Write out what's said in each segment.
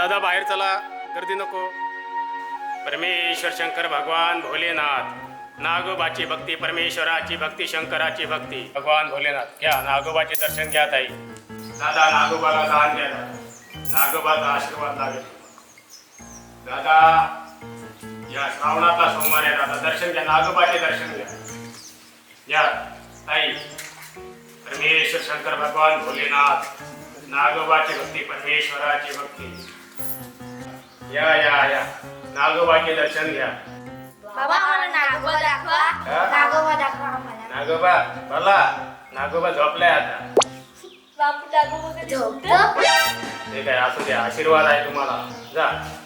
दादा बाहेर चला. गर्दी नको. परमेश्वर शंकर भगवान भोलेनाथ. नागोबाची भक्ती परमेश्वराची भक्ती शंकराची भक्ती. भगवान भोलेनाथ घ्या. नागोबाचे दर्शन घ्या ताई. दादा नागोबाला दान द्या नागोबाचा आशीर्वाद लागेल. दादा या श्रावणाचा सोमवार आहे दादा. दर्शन घ्या. नागोबाचे दर्शन घ्या. या ताई. परमेश्वर शंकर भगवान भोलेनाथ. नागोबाची भक्ती परमेश्वराची भक्ती. या या या. नागोबाचे दर्शन घ्या. बाबा आम्हाला नागोबा दाखवा. हा? नागोबा दाखवा आम्हाला. नागोबा बोला. नागोबा झोपलाय आता. बापू नागोबा कधी ते काय असू द्या. आशीर्वाद आहे तुम्हाला. जा.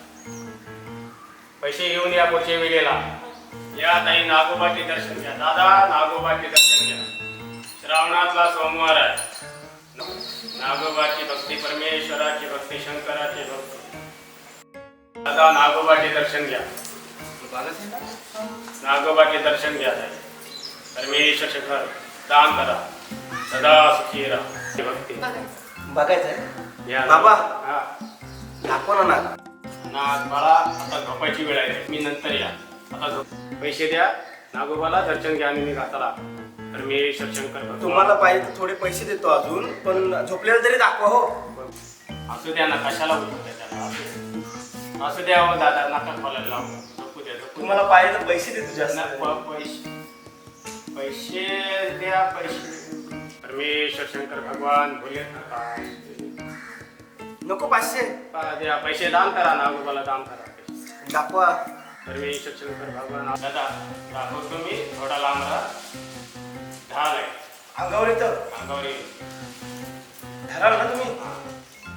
पैसे घेऊन या पुढच्या वेळेला. या ताई नागोबाचे दर्शन घ्या. दादा नागोबाचे दर्शन घ्या. श्रावणातला सोमवार आहे. नागोबाची भक्ती परमेश्वराची भक्ती शंकराची भक्ती. दादा नागोबाचे दर्शन घ्या. नागोबाचे दर्शन घ्या. परमेश्वर शंकर दान करा. सदा सुखी राहा. भक्ती. बघायचंय? या. बाबा. हा. दाखवा ना नाग. बाळा आता झोपायची वेळ आहे. मी नंतर या. आता झोप. पैसे द्या. नागोबाला दर्शन घ्या आणि निघा चला परमेश्वर शंकर भगवान. तुम्हाला पाहिजे तर थोडे पैसे देतो अजून पण झोपलेलं तरी दाखवा हो. असू द्या ना कशाला बोलतो त्याला असू द्या. असू द्या हो दादा नका बोलायला लावू झोपू द्या द्या. तुम्हाला पाहिजे तर पैसे देतो ना, जास्त. पैसे. पैसे द्या पैसे. परमेश्वर शंकर भगवान भोले नको पाचशे. द्या पैसे दान करा नागोबाला दान करा. दाखवा. परमेश्वर शंकर भगवान दादा दाखवतो मी थोडा लांब राहा. ढाल आहे अंगावर येतं. अंगावर येईल. धराल ना तुम्ही.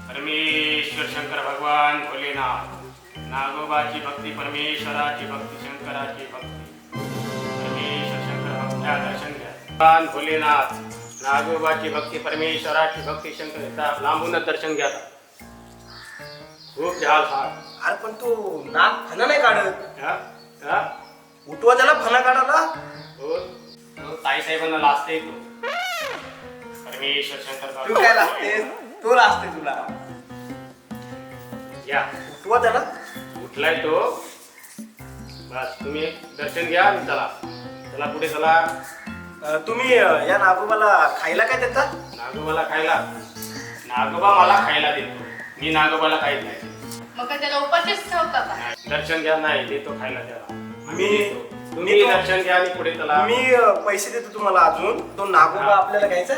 परमेश्वर शंकर भगवान भोलेनाथ नागोबाची भक्ती परमेश्वराची भक्ती शंकराची भक्ती. परमेश्वर शंकर भक्त घ्या दर्शन घ्या. भगवान भोलेनाथ नागोबाची भक्ती परमेश्वराची भक्ती शंकर लांबूनच दर्शन घ्या. खूप झाल अरे पण तो नाग फणा नाही काढत? उठवा त्याला फणा काढायला. हो? हो, ताईसाहेबांना लाजते तो. परमेश्वर शंकर तू काय लागते तो लागते तुला. या. उठवा त्याला उठलाय तो. बस तुम्ही दर्शन घ्या आणि चला. चला पुढे चला. अं, तुम्ही अं, या नागोबाला खायला काय देतात नागोबाला खायला. नागोबा मला खायला देतो. मी नागोबाला खायत नाही मग काय त्याला उपाशीच ठेवता का? नाही, दर्शन घ्या नाही देतो खायला त्याला. मी- देतो. तुम्ही मी तो- दर्शन घ्या आणि पुढे चला. मी अं, पैसे देतो तुम्हाला अजून. तो नागोबा आपल्याला घ्यायचा?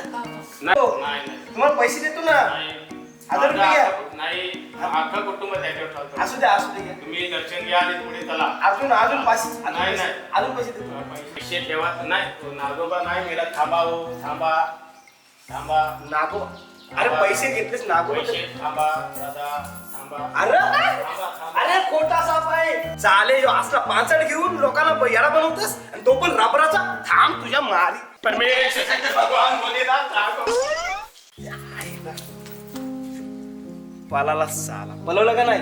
नाही हो. नाही नाही. तुम्हाला पैसे देतो ना? नाही. हजार रुपये घ्या. नाही अख्खं कुटुंब त्याच्यावर चालतो. असू द्या असू द्या. तुम्ही दर्शन घ्या आणि पुढे चला. अजून अजून पैसे अजून नाही, पैसे- नाही. अजून पैसे देतो. पैसे ठेवा. नाही तो नागोबा नाही मिळत थांबा हो थांबा. थांबा. नागो अरे पैसे घेतलेस नागोबा पैसे थांबा दादा. थांबा. अरे थांबा थांबा. अरे खोटा साप आहे. चाले असला पाचड घेऊन लोकांना याला बनवतोस आणि तो पण रबराचा. थांब तुझ्या मारी. परमेश्वर भगवान भोलेनाथ नागो पालाला साला. पलवलं का नाही?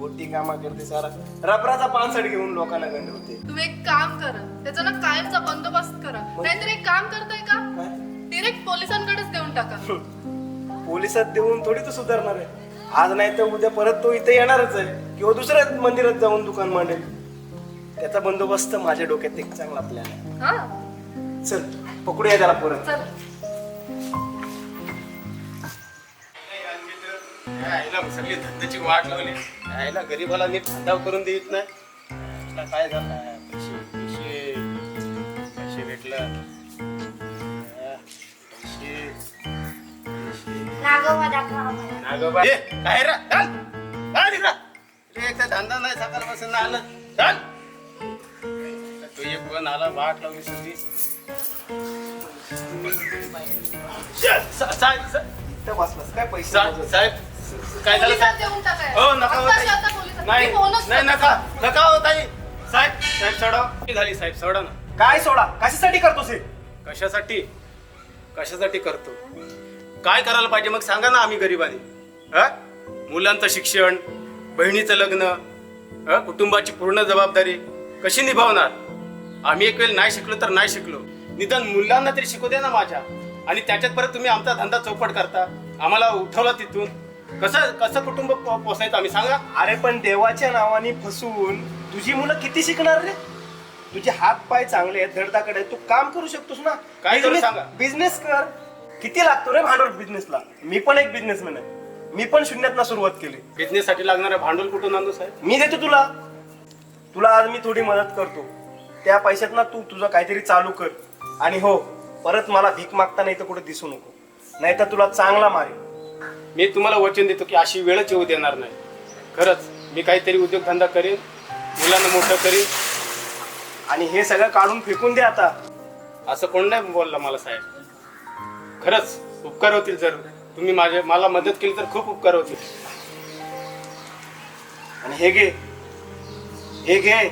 खोटी कामा करते सारा. रबराचा पानसड घेऊन लोकांना गंडवते तुम्ही एक काम करा. त्याचा ना कायमचा बंदोबस्त करा. नाहीतर एक काम करताय का? डिरेक्ट पोलिसांकडेच देऊन टाका. पोलिसात देऊन थोडी तो सुधारणार आहे. आज नाही तर उद्या परत तो इथे येणारच आहे. किंवा दुसऱ्या मंदिरात जाऊन दुकान मांडेल. त्याचा बंदोबस्त माझ्या डोक्यात एक चांगला हा. चल पकडूया त्याला परत. चल. यायला सगळी धंद्याची वाट लावली? यायला गरीबाला नीट धंदा करून देत नाही. याला काय झालं पैसे पैसे पैसे भेटलं. पैसे पैसे. नागोबा दाखवा आम्हाला. नागोबा. ए, काय रे? चल. चल इकडं. इकडे एक तर धंदा नाही सकाळपासून आलं. चल. तो एक पण आला वाट लावली सगळी. चल, सा- साहेब सा- इथं बसलास काय पैसे सा-? साहेब. काय झालं? पोलिसात साहेब देऊन टाकाय हो नका हो आत्ताच्या ताई. आता पोलिसात. नाही मी फोनच नाही करते. नका. नका हो ताई. साहेब साहेब सोडा. किती झाली साहेब? सोडा ना. काय सोडा? कशासाठी करतोस हे? कशासाठी? कशासाठी करतो? काय करायला पाहिजे? मग सांगा ना आम्ही गरिबांनी. हा? मुलांचं शिक्षण बहिणीचं लग्न हा? कुटुंबाची पूर्ण जबाबदारी. कशी निभावणार? आम्ही एक वेळ नाही शिकलो तर नाही शिकलो. निदान मुलांना तरी शिकू दे ना माझ्या. आणि त्याच्यात परत तुम्ही आमचा धंदा चौपट करता. आम्हाला उठवला तिथून. कसं कसं कुटुंब पो- पोसायचं आम्ही? सांगा. अरे पण देवाच्या नावाने फसवून तुझी मुलं किती शिकणार रे? तुझे हात पाय चांगले आहेत धडधाकडे आहेत. तू काम करू शकतोस ना. काय करू सांगा? बिझनेस कर. किती लागतो रे भांडवल बिझनेसला मी पण एक बिझनेसमॅन आहे. मी पण शून्यात सुरुवात केली. बिझनेस साठी लागणारं भांडवल कुठून आणू साहेब? मी देतो तुला. तुला आज मी थोडी मदत करतो. त्या पैशात ना तू तुझं काहीतरी चालू कर. आणि हो परत मला भीक मागता नाही तर कुठे दिसू नको. नाही तर तुला चांगला मारेल मी तुम्हाला वचन देतो की अशी वेळच येऊ देणार नाही. खरंच मी काहीतरी उद्योगधंदा करीन मुलांना मोठं करीन आणि हे सगळं काढून फेकून दे आता. असं कोण नाही बोलला मला साहेब. खरंच उपकार होतील जर तुम्ही माझे मला मदत केली तर खूप उपकार होतील. आणि हे घे. हे घे.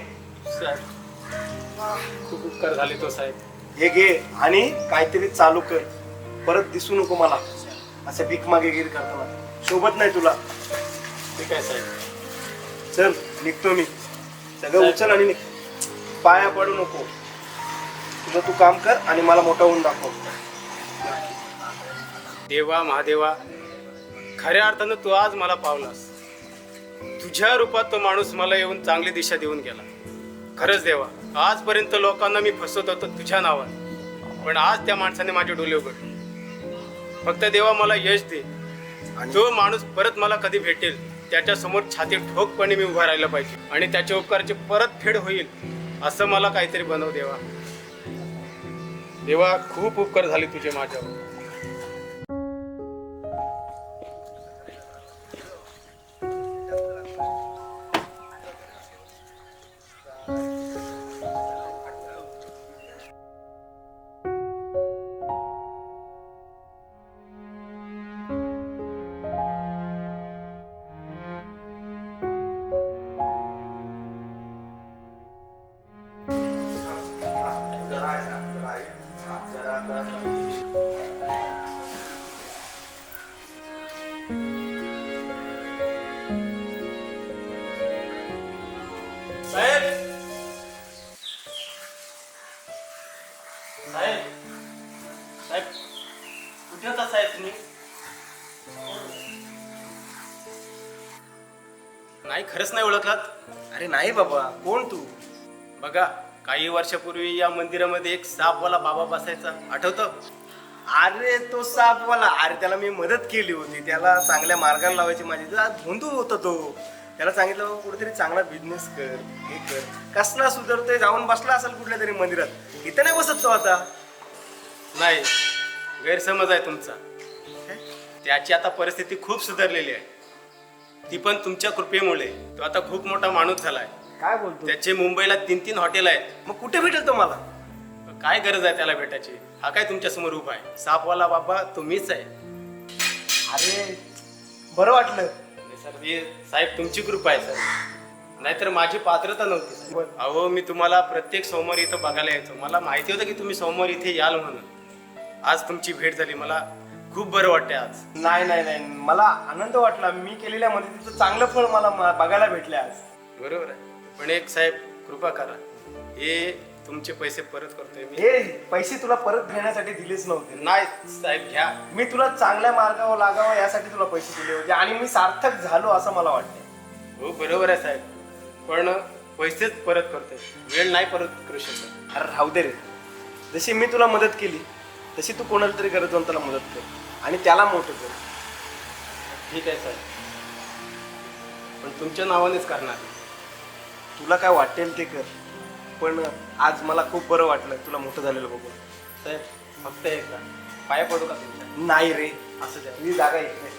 साहेब खूप उपकार झाले तो साहेब. हे घे आणि काहीतरी चालू कर. परत दिसू नको मला. असं भीक मागेगिरी करताना सोबत नाही तुला. ठीक आहे साहेब. चल निघतो मी. सगळं उचल आणि निघ. पाया पडू नको. तुझं तू काम कर आणि मला मोठा होऊन दाखव. देवा महादेवा खऱ्या अर्थानं तू आज मला पावलास. तुझ्या रूपात तो माणूस मला येऊन चांगली दिशा देऊन गेला. खरंच देवा आजपर्यंत लोकांना मी फसवत होतो तुझ्या नावाने. पण आज त्या माणसाने माझे डोले उघडले. फक्त देवा मला यश दे. तो माणूस परत मला कधी भेटेल त्याच्यासमोर छाती ठोकपणे मी उभा राहिला पाहिजे आणि त्याच्या उपकाराची परत फेड होईल असं मला काहीतरी बनव देवा. देवा खूप उपकार झाले तुझे माझ्यावर. साहेब तुम्ही? नाही खरंच नाही ओळखलात? अरे नाही बाबा कोण तू? बघा काही वर्षापूर्वी या मंदिरामध्ये एक सापवाला बाबा बसायचा. आठवतं? अरे तो सापवाला. अरे त्याला मी मदत केली होती. त्याला चांगल्या मार्गाला लावायची माझी. त्याला धोंदू होता तो. त्याला सांगितलं "बाबा, कुठेतरी चांगला बिझनेस कर हे कर. कसला सुधारतोय? जाऊन बसला असेल कुठल्या तरी मंदिरात. इथं नाही बसत तो आता. नाही. गैरसमज आहे तुमचा. त्याची आता परिस्थिती खूप सुधारलेली आहे. ती पण तुमच्या कृपेमुळे. तो आता खूप मोठा माणूस झालाय. काय बोलतो? त्याचे मुंबईला तीन तीन हॉटेल आहेत. मग कुठे भेटेल तो मला काय गरज आहे त्याला भेटायची? हा काय तुमच्यासमोर उभा आहे? सापवाला बाबा तुम्हीच आहे. अरे बरं वाटलं. सर हे साहेब तुमची कृपा आहे सर. नाहीतर माझी पात्रता नव्हती. अहो मी तुम्हाला प्रत्येक सोमवार इथं बघायला यायचो. मला माहिती होतं की तुम्ही सोमवार इथे याल म्हणून. आज तुमची भेट झाली मला खूप बरं वाटते आज. नाही नाही नाही. मला आनंद वाटला. मी केलेल्या मदतीचं चांगलं फळ मला मा- बघायला भेटले आज. बरोबर आहे. पण एक साहेब कृपा करा. हे तुमचे पैसे परत करतोय मी. हे पैसे तुला परत घेण्यासाठी दिलेच नव्हते. नाही साहेब घ्या. मी तुला चांगल्या मार्गावर लागावं यासाठी तुला पैसे दिले होते आणि मी सार्थक झालो असं मला वाटतं हो बरोबर आहे साहेब. पण पैसेच परत करतोय. वेळ नाही परत करू शकत. अरे राहू दे रे. जशी मी तुला मदत केली तशी तू कोणाला तरी गरजवंताला मदत कर आणि त्याला मोठं कर. ठीक आहे साहेब पण तुमच्या नावानेच करणार तुला काय वाटेल ते कर पण आज मला खूप बरं वाटलं तुला मोठं झालेलं बघून. साहेब फक्त एकदा. पाया पडू का तुमच्या? नाही रे. असं ही जागा इकडे.